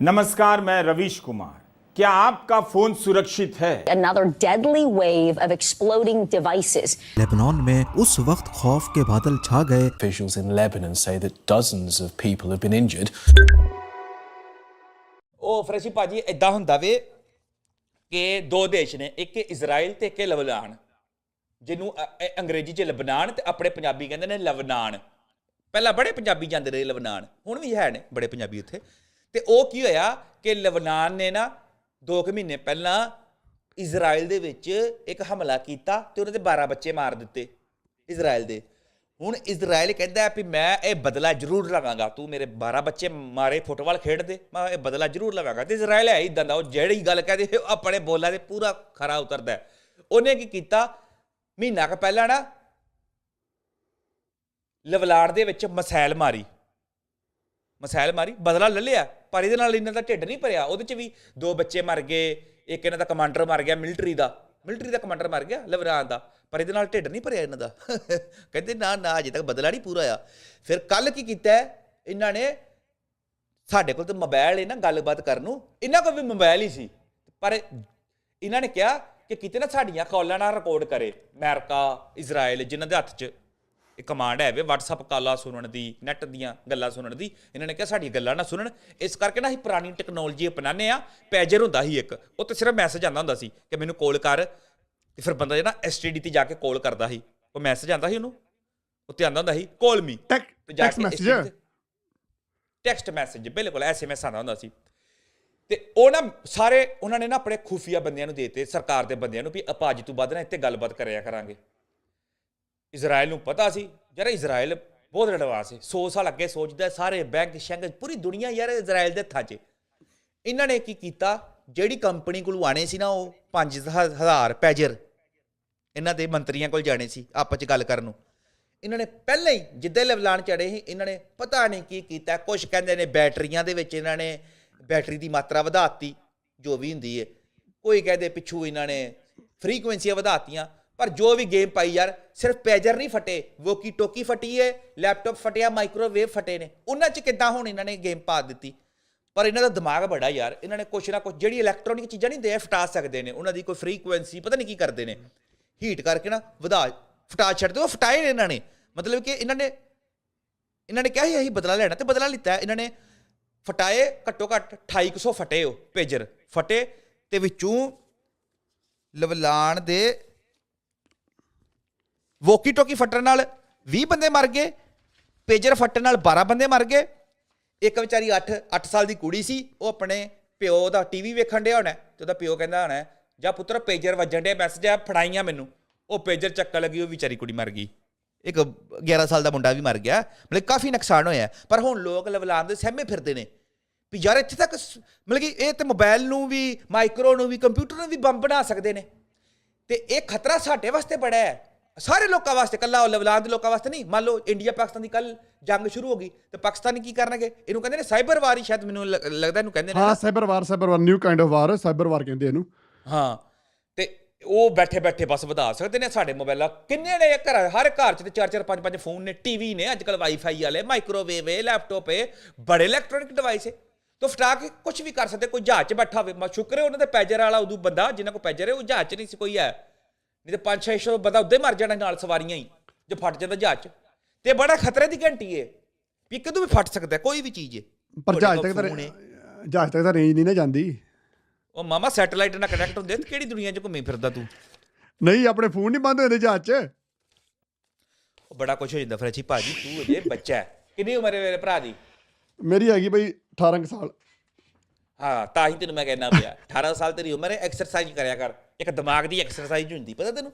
नमस्कार मैं रविश कुमार क्या आपका फोन सुरक्षित है another deadly wave of exploding devices. Lebanon में उस वक्त खौफ के बादल छा गए Officials in Lebanon say that dozens of people have been injured. ਉਹ ਫਰੈਸ਼ੀ ਭਾਜੀ ਇਦਾਂ ਹੁੰਦਾ ਵੇ ਕਿ ਦੋ ਦੇਸ਼ ਨੇ ਇੱਕ ਇਜ਼ਰਾਈਲ ਤੇ ਇੱਕ ਲਬਨਾਨ ਜਿਹਨੂੰ ਅ- ਅ- ਅੰਗਰੇਜ਼ੀ 'ਚ ਲਬਨਾਨ ਤੇ ਆਪਣੇ ਪੰਜਾਬੀ ਕਹਿੰਦੇ ਨੇ ਲਵਨਾਨ ਪਹਿਲਾਂ ਬੜੇ ਪੰਜਾਬੀ ਜਾਂਦੇ ਰਹੇ ਲਬਨਾਨ ਹੁਣ ਵੀ ਹੈ ਨੇ ਬੜੇ ਪੰਜਾਬੀ ਉੱਥੇ ਤੇ ਉਹ ਕੀ ਹੋਇਆ ਕਿ ਲਬਨਾਨ ਨੇ ਨਾ 2 ਕੁ ਮਹੀਨੇ ਪਹਿਲਾਂ ਇਜ਼ਰਾਈਲ ਦੇ ਵਿੱਚ ਇੱਕ ਹਮਲਾ ਕੀਤਾ ਤੇ ਉਹਨਾਂ ਦੇ 12 ਬੱਚੇ ਮਾਰ ਦਿੱਤੇ ਇਜ਼ਰਾਈਲ ਦੇ। ਹੁਣ ਇਜ਼ਰਾਈਲ ਕਹਿੰਦਾ ਵੀ ਮੈਂ ਇਹ ਬਦਲਾ ਜ਼ਰੂਰ ਲਵਾਂਗਾ। ਤੂੰ ਮੇਰੇ 12 ਬੱਚੇ ਮਾਰੇ, ਫੁੱਟਬਾਲ ਖੇਡਦੇ, ਮੈਂ ਇਹ ਬਦਲਾ ਜ਼ਰੂਰ ਲਵਾਂਗਾ। ਤੇ ਇਜ਼ਰਾਈਲ ਹੈ ਇਦਾਂ ਦਾ, ਉਹ ਜਿਹੜੀ ਗੱਲ ਕਹਦੇ ਉਹ ਆਪਣੇ ਬੋਲਾਂ 'ਤੇ ਪੂਰਾ ਖਰਾ ਉਤਰਦਾ ਉਹਨੇ ਕੀ ਕੀਤਾ? ਮਹੀਨਾ ਕੁ ਪਹਿਲਾਂ ਨਾ ਲਵਲਾੜ ਦੇ ਵਿੱਚ ਮਸੈਲ ਮਾਰੀ। ਮਸਾਇਲ ਮਾਰੀ, ਬਦਲਾ ਲੈ ਲਿਆ, ਪਰ ਇਹਦੇ ਨਾਲ ਇਹਨਾਂ ਦਾ ਢਿੱਡ ਨਹੀਂ ਭਰਿਆ। ਉਹਦੇ ਚ ਵੀ ਦੋ ਬੱਚੇ ਮਰ ਗਏ, ਇੱਕ ਇਹਨਾਂ ਦਾ ਕਮਾਂਡਰ ਮਰ ਗਿਆ, ਮਿਲਟਰੀ ਦਾ। ਮਿਲਟਰੀ ਦਾ ਕਮਾਂਡਰ ਮਰ ਗਿਆ, ਲਵਰਾਨ ਦਾ। ਪਰ ਇਹਦੇ ਨਾਲ ਢਿੱਡ ਨਹੀਂ ਭਰਿਆ ਇਹਨਾਂ ਦਾ। ਕਹਿੰਦੇ ਨਾ ਨਾ, ਅਜੇ ਤੱਕ ਬਦਲਾ ਨਹੀਂ ਪੂਰਾ ਹੋਇਆ ਫਿਰ ਕੱਲ ਕੀ ਕੀਤਾ ਇਹਨਾਂ ਨੇ ਸਾਡੇ ਕੋਲ ਤਾਂ ਮੋਬਾਈਲ ਹੈ ਨਾ, ਗੱਲਬਾਤ ਕਰਨ ਨੂੰ। ਇਹਨਾਂ ਕੋਲ ਵੀ ਮੋਬਾਈਲ ਹੀ ਸੀ। ਪਰ ਇਹਨਾਂ ਨੇ ਕਿਹਾ ਕਿ ਕਿਤੇ ਨਾ ਸਾਡੀਆਂ ਕਾਲਾਂ ਨਾਲ ਰਿਕਾਰਡ ਕਰੇ, ਅਮਰੀਕਾ ਇਜ਼ਰਾਈਲ ਜਿਨ੍ਹਾਂ ਦੇ ਹੱਥ 'ਚ। ਇਹ ਕਮਾਂਡ ਹੈ ਵੇ WhatsApp ਕਾਲਾਂ ਸੁਣਨ ਦੀ ਨੈਟ ਦੀਆਂ ਗੱਲਾਂ ਸੁਣਨ ਦੀ। ਇਹਨਾਂ ਨੇ ਕਿਹਾ ਸਾਡੀਆਂ ਗੱਲਾਂ ਨਾ ਸੁਣਨ। ਇਸ ਕਰਕੇ ਨਾ ਅਸੀਂ ਪੁਰਾਣੀ ਟੈਕਨੋਲੋਜੀ ਅਪਣਾਉਂਦੇ ਆ ਪੈਜਰ ਹੁੰਦਾ ਸੀ ਇੱਕ। ਉਹ ਤੇ ਸਿਰਫ ਮੈਸੇਜ ਆਉਂਦਾ ਹੁੰਦਾ ਸੀ ਕਿ ਮੈਨੂੰ ਕਾਲ ਕਰ। ਤੇ ਫਿਰ ਬੰਦਾ ਜਿਹੜਾ ਐਸਟੀਡੀ ਤੇ ਜਾ ਕੇ ਕਾਲ ਕਰਦਾ ਸੀ ਉਹ ਮੈਸੇਜ ਆਉਂਦਾ ਸੀ ਉਹਨੂੰ। ਉੱਤੇ ਆਉਂਦਾ ਹੁੰਦਾ ਸੀ call me text message text message ਬਿਲਕੁਲ ਐਸਐਮਐਸ ਆਉਂਦਾ ਹੁੰਦਾ ਸੀ। ਤੇ ਉਹ ਨਾ ਸਾਰੇ ਉਹਨਾਂ ਨੇ ਨਾ ਆਪਣੇ ਖੁਫੀਆ ਬੰਦਿਆਂ ਨੂੰ ਦੇਤੇ ਸਰਕਾਰ ਦੇ ਬੰਦਿਆਂ ਨੂੰ ਵੀ ਆਪਾਂ ਅੱਜ ਤੋਂ ਬਾਅਦ ਨਾ ਇੱਥੇ ਗੱਲਬਾਤ ਕਰਿਆ ਕਰਾਂਗੇ। ਇਜ਼ਰਾਈਲ ਨੂੰ ਪਤਾ ਸੀ ਯਾਰ ਇਜ਼ਰਾਈਲ ਬਹੁਤ ਐਡਵਾਂਸ ਹੈ 100 ਸਾਲ ਅੱਗੇ ਸੋਚਦਾ, ਸਾਰੇ ਬੈਂਕ ਸ਼ੈਂਕ ਪੂਰੀ ਦੁਨੀਆ ਯਾਰ ਇਜ਼ਰਾਈਲ ਦੇ ਹੱਥਾਂ 'ਚ। ਇਹਨਾਂ ਨੇ ਕੀ ਕੀਤਾ? ਜਿਹੜੀ ਕੰਪਨੀ ਕੋਲ ਆਣੇ ਸੀ ਨਾ ਉਹ 5000 ਪੈਜਰ, ਇਹਨਾਂ ਦੇ ਮੰਤਰੀਆਂ ਕੋਲ ਜਾਣੇ ਸੀ, ਆਪਸ 'ਚ ਗੱਲ ਕਰਨ ਨੂੰ। ਇਹਨਾਂ ਨੇ ਪਹਿਲਾਂ ਹੀ ਜਿੱਦਾਂ ਹੀ ਲਵਲਾਨ ਚੜੇ ਸੀ, ਇਹਨਾਂ ਨੇ ਪਤਾ ਨਹੀਂ ਕੀ ਕੀਤਾ। ਕੁਝ ਕਹਿੰਦੇ ਨੇ ਬੈਟਰੀਆਂ ਦੇ ਵਿੱਚ ਇਹਨਾਂ ਨੇ ਬੈਟਰੀ ਦੀ ਮਾਤਰਾ ਵਧਾਤੀ ਜੋ ਵੀ ਹੁੰਦੀ ਹੈ ਕੋਈ ਕਹਿੰਦੇ ਪਿੱਛੂ ਇਹਨਾਂ ਨੇ ਫ੍ਰੀਕੁਐਂਸੀਆਂ ਵਧਾਤੀਆਂ ਪਰ ਜੋ ਵੀ ਗੇਮ ਪਾਈ ਯਾਰ, ਸਿਰਫ ਪੈਜਰ ਨਹੀਂ ਫਟੇ ਵੋਕੀ ਟੋਕੀ ਫਟੀ ਹੈ ਲੈਪਟਾਪ ਫਟਿਆ ਮਾਈਕ੍ਰੋਵੇਵ ਫਟੇ ਨੇ। ਉਹਨਾਂ 'ਚ ਕਿੱਦਾਂ ਹੁਣ ਇਹਨਾਂ ਨੇ ਗੇਮ ਪਾ ਦਿੱਤੀ? ਪਰ ਇਹਨਾਂ ਦਾ ਦਿਮਾਗ ਬੜਾ ਯਾਰ, ਇਹਨਾਂ ਨੇ ਕੁਛ ਨਾ ਕੁਛ ਜਿਹੜੀ ਇਲੈਕਟ੍ਰੋਨਿਕ ਚੀਜ਼ਾਂ ਨਹੀਂ ਦੇ ਫਟਾ ਸਕਦੇ ਨੇ, ਉਹਨਾਂ ਦੀ ਕੋਈ ਫ੍ਰੀਕੁਐਂਸੀ ਪਤਾ ਨਹੀਂ ਕੀ ਕਰਦੇ ਨੇ। ਹੀਟ ਕਰਕੇ ਨਾ ਵਧਾ, ਫਟਾ ਛੱਡਦੇ ਉਹ ਫਟਾਏ ਨੇ ਇਹਨਾਂ ਨੇ। ਮਤਲਬ ਕਿ ਇਹਨਾਂ ਨੇ ਇਹਨਾਂ ਨੇ ਕਿਹਾ ਸੀ, ਅਸੀਂ ਬਦਲਾ ਲੈਣਾ ਤੇ ਬਦਲਾ ਲਿੱਤਾ ਇਹਨਾਂ ਨੇ ਫਟਾਏ, ਘੱਟੋ ਘੱਟ 2800 ਫਟੇ ਉਹ ਪੇਜਰ ਫਟੇ ਤੇ ਵਿੱਚੋਂ ਲਵਲਾਨ ਦੇ ਵੋਕੀ ਟੋਕੀ ਫੱਟਣ ਨਾਲ 20 ਬੰਦੇ ਮਰ ਗਏ ਪੇਜਰ ਫੱਟਣ ਨਾਲ 12 ਬੰਦੇ ਮਰ ਗਏ। ਇੱਕ ਵਿਚਾਰੀ 8 8 ਸਾਲ ਦੀ ਕੁੜੀ ਸੀ, ਉਹ ਆਪਣੇ ਪਿਓ ਦਾ ਟੀਵੀ ਵੇਖਣ ਡਿਆ ਹੋਣਾ, ਤੇ ਉਹਦਾ ਪਿਓ ਕਹਿੰਦਾ ਹੋਣਾ, ਜਾਂ ਪੁੱਤਰ ਪੇਜਰ ਵੱਜਣ ਡਿਆ ਮੈਸੇਜ ਆ, ਫੜਾਈਆਂ ਮੈਨੂੰ। ਉਹ ਪੇਜਰ ਚੱਕਣ ਲੱਗੀ, ਉਹ ਵਿਚਾਰੀ ਕੁੜੀ ਮਰ ਗਈ। ਇੱਕ 11 ਸਾਲ ਦਾ ਮੁੰਡਾ ਵੀ ਮਰ ਗਿਆ। ਮਤਲਬ ਕਾਫੀ ਨੁਕਸਾਨ ਹੋਇਆ। ਪਰ ਹੁਣ ਲੋਕ ਲਵਲਾਨ ਦੇ ਸਹਿਮੇ ਫਿਰਦੇ ਨੇ ਵੀ ਯਾਰ ਇੱਥੇ ਤੱਕ ਸ- ਮਤਲਬ ਕਿ ਇਹ ਤੇ ਮੋਬਾਈਲ ਨੂੰ ਵੀ ਮਾਈਕਰੋ ਨੂੰ ਵੀ ਕੰਪਿਊਟਰ ਨੂੰ ਵੀ ਬੰਬ ਬਣਾ ਸਕਦੇ ਨੇ। ਤੇ ਇਹ ਖਤਰਾ ਸਾਡੇ ਵਾਸਤੇ ਬੜਾ ਹੈ। ਸਾਰੇ ਲੋਕਾਂ ਵਾਸਤੇ ਕੱਲਾ ਉਹ ਲਵਲਾਨ ਦੇ ਲੋਕਾਂ ਵਾਸਤੇ ਨਹੀਂ ਮੰਨ ਲਓ ਇੰਡੀਆ ਪਾਕਿਸਤਾਨ ਦੀ ਕੱਲ ਜੰਗ ਸ਼ੁਰੂ ਹੋ ਗਈ ਤੇ ਪਾਕਿਸਤਾਨੀ ਕੀ ਕਰਨਗੇ? ਇਹਨੂੰ ਕਹਿੰਦੇ ਨੇ ਸਾਈਬਰ ਵਾਰ ਹੀ ਸ਼ਾਇਦ ਮੈਨੂੰ ਲੱਗਦਾ ਇਹਨੂੰ ਕਹਿੰਦੇ ਨੇ ਹਾਂ। Cyber war cyber war new kind of war cyber war ਕਹਿੰਦੇ ਇਹਨੂੰ। ਹਾਂ ਤੇ ਉਹ ਬੈਠੇ ਬੈਠੇ ਬਸ ਵਧਾ ਸਕਦੇ ਨੇ ਸਾਡੇ ਮੋਬਾਈਲਾਂ ਕਿੰਨੇ ਨੇ ਘਰ ਹਰ ਘਰ ਚ ਤੇ ਚਾਰ ਚਾਰ ਪੰਜ ਪੰਜ ਫੋਨ ਨੇ ਟੀਵੀ ਨੇ ਅੱਜ ਕੱਲ ਵਾਈਫਾਈ ਵਾਲੇ ਮਾਈਕ੍ਰੋਵੇਵ ਹੈ ਲੈਪਟਾਪ ਹੈ ਬੜੇ ਇਲੈਕਟ੍ਰੋਨਿਕ ਡਿਵਾਈਸ ਹੈ ਤੋ ਫਟਾ ਕੇ ਕੁਝ ਵੀ ਕਰ ਸਕਦੇ ਕੋਈ ਜਹਾਜ਼ 'ਚ ਬੈਠਾ ਹੋਵੇ ਮੈਂ ਸ਼ੁਕਰ ਹੈ ਉਹਨਾਂ ਦੇ ਪੈਜਰ ਵਾਲਾ ਉਦੋਂ ਬੰਦਾ ਜਿਨ੍ਹਾਂ ਕੋ ਪੈਜਰ ਹੈ ਉਹ ਜਹਾਜ਼ 'ਚ ਨਹੀਂ ਸੀ ਕੋਈ ਹੈ। ਨਹੀਂ ਤੇ 5-600 ਬੰਦਾ ਉੱਦੇ ਮਰ ਜਾਣਾ ਨਾਲ ਸਵਾਰੀਆਂ ਹੀ ਜੇ ਫਟ ਜਾਂਦਾ ਜਹਾਜ਼ 'ਚ। ਤੇ ਬੜਾ ਖਤਰੇ ਦੀ ਘੰਟੀ ਹੈ ਵੀ ਕਦੋਂ ਵੀ ਫਟ ਸਕਦਾ ਕੋਈ ਵੀ ਚੀਜ਼ ਪਰ ਜਹਾਜ਼ ਤੱਕ ਤਾਂ। ਜਹਾਜ਼ ਤੱਕ ਤਾਂ ਰੇਂਜ ਨਹੀਂ ਨਾ ਜਾਂਦੀ। ਉਹ ਮਾਮਾ ਸੈਟੇਲਾਈਟ ਨਾਲ ਕਨੈਕਟ ਹੁੰਦੇ ਤੇ ਕਿਹੜੀ ਦੁਨੀਆ 'ਚ ਘੁੰਮੀ ਫਿਰਦਾ ਤੂੰ? ਨਹੀਂ ਆਪਣੇ ਫੋਨ ਨਹੀਂ ਬੰਦ ਹੁੰਦੇ ਜਹਾਜ਼ 'ਚ। ਉਹ ਬੜਾ ਕੁਝ ਹੋ ਜਾਂਦਾ ਫਰੈਚੀ ਭਾਜੀ ਤੂੰ ਅਜੇ ਬੱਚਾ ਹੈ। ਕਿੰਨੀ ਉਮਰ ਹੈ ਮੇਰੇ ਭਰਾ ਦੀ? ਮੇਰੀ ਹੈਗੀ ਬਈ 18 ਕੁ ਸਾਲ। ਹਾਂ, ਤਾਂ ਹੀ ਤੈਨੂੰ ਮੈਂ ਕਹਿਣਾ ਪਿਆ। 18 ਸਾਲ ਤੇਰੀ ਉਮਰ ਹੈ ਐਕਸਰਸਾਈਜ਼ ਕਰਿਆ ਕਰ। ਇੱਕ ਦਿਮਾਗ ਦੀ ਐਕਸਰਸਾਈਜ਼ ਹੁੰਦੀ, ਪਤਾ ਤੈਨੂੰ?